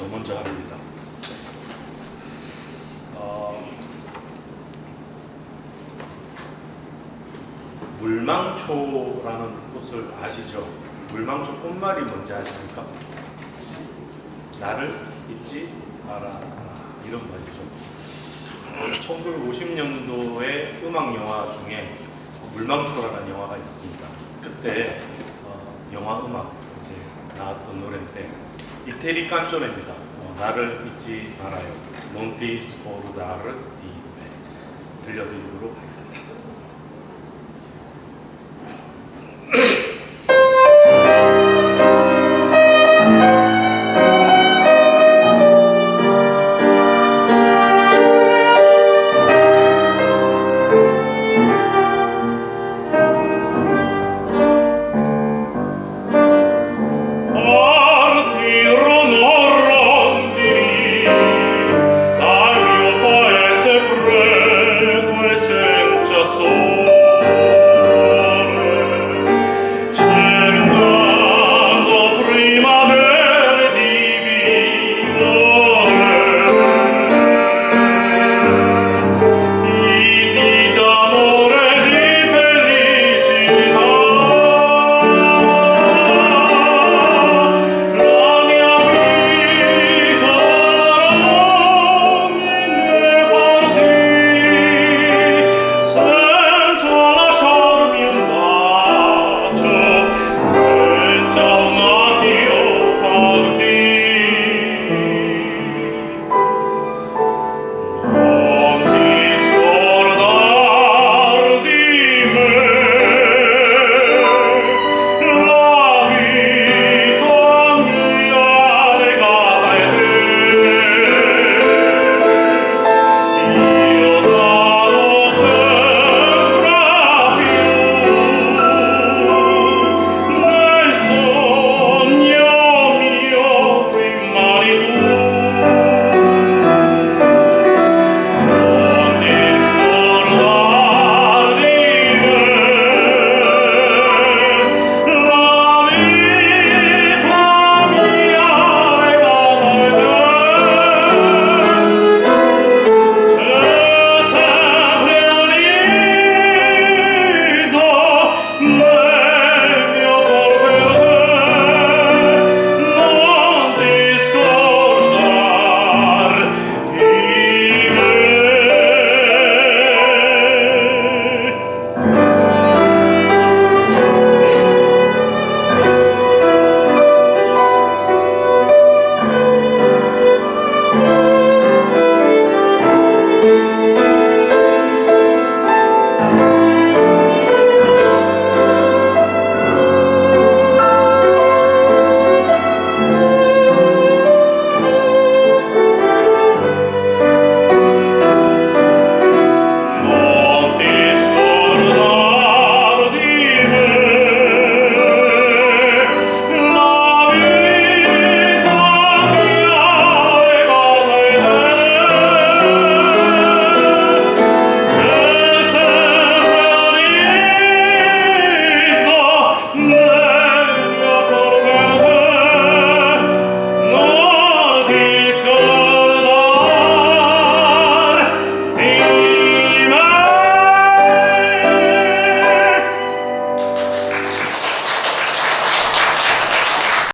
저 먼저 합니다. 어, 물망초라는 꽃을 아시죠? 물망초 꽃말이 뭔지 아십니까? 나를 잊지 마라 이런 말이죠. 1950년도에 음악 영화 중에 물망초라는 영화가 있었습니다. 그때 어, 영화 음악 이제 나왔던 노래인데 이태리 깐쪼네입니다. 어, 나를 잊지 말아요. 몬티 스코르다르 디베 들려드리도록 하겠습니다.